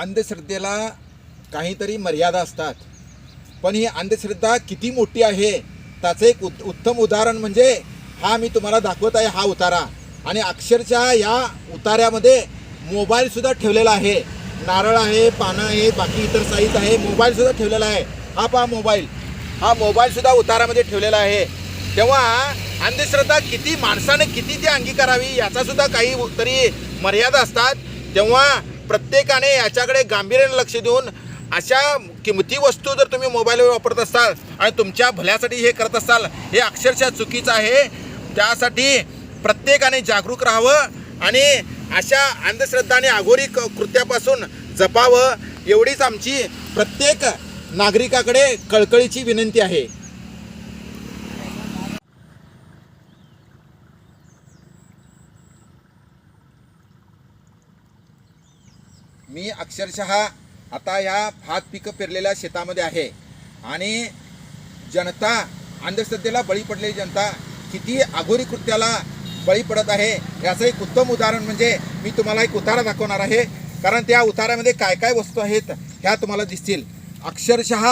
अंधश्रद्धेला काहीतरी मर्यादा असतात. पण ही अंधश्रद्धा किती मोठी आहे त्याचं एक उत उत्तम उदाहरण म्हणजे हा मी तुम्हाला दाखवत आहे हा उतारा. आणि अक्षरशः या उतार्यामध्ये मोबाईलसुद्धा ठेवलेला आहे. नारळ आहे पानं आहे बाकी इतर साहित्य आहे मोबाईलसुद्धा ठेवलेला आहे. हा पहा मोबाईल. हा मोबाईलसुद्धा उतारामध्ये ठेवलेला आहे. तेव्हा अंधश्रद्धा किती माणसाने किती ती अंगीकारावी याचासुद्धा काही तरी मर्यादा असतात. तेव्हा प्रत्येकाने याच्याकडे गांभीर्याने लक्ष देऊन अशा किमती वस्तू जर तुम्ही मोबाईलवर वापरत असाल आणि तुमच्या भल्यासाठी हे करत असाल हे अक्षरशः चुकीचं आहे. त्यासाठी प्रत्येकाने जागरूक राहावं आणि अशा अंधश्रद्धा आणि आघोरी क- कृत्यापासून जपावं एवढीच आमची प्रत्येक नागरिकाकडे कळकळीची विनंती आहे. मी अक्षरशः आता या भात पिकं पेरलेल्या शेतामध्ये आहे. आणि जनता अंधश्रद्धेला बळी पडलेली जनता किती अघोरी कृत्याला बळी पडत आहे याचं एक उत्तम उदाहरण म्हणजे मी तुम्हाला एक उतारा दाखवणार आहे. कारण त्या उतारामध्ये काय काय वस्तू आहेत ह्या तुम्हाला दिसतील. अक्षरशः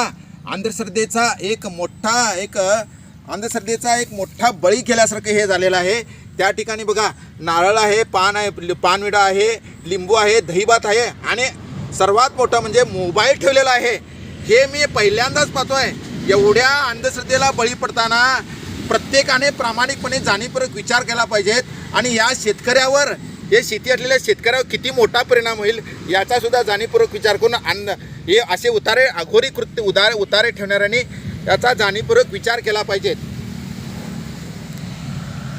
अंधश्रद्धेचा एक मोठा एक अंधश्रद्धेचा एक मोठा बळी केल्यासारखं हे झालेलं आहे. त्या ठिकाणी बघा नारळ आहे पान आहे पानविडा आहे लिंबू आहे दहीभात आहे आणि सर्वात मोठं म्हणजे मोबाईल ठेवलेला आहे. हे मी पहिल्यांदाच पाहतो आहे एवढ्या अंधश्रद्धेला बळी पडताना प्रत्येकाने प्रामाणिकपणे जाणीवपूर्वक विचार केला पाहिजेत आणि या शेतकऱ्यावर हे शेती असलेल्या शेतकऱ्यावर किती मोठा परिणाम होईल याचासुद्धा जाणीवपूर्वक विचार करून अन्न हे असे उतारे अघोरी कृत्य उदार उतारे ठेवणाऱ्यांनी याचा जाणीवपूर्वक विचार केला पाहिजेत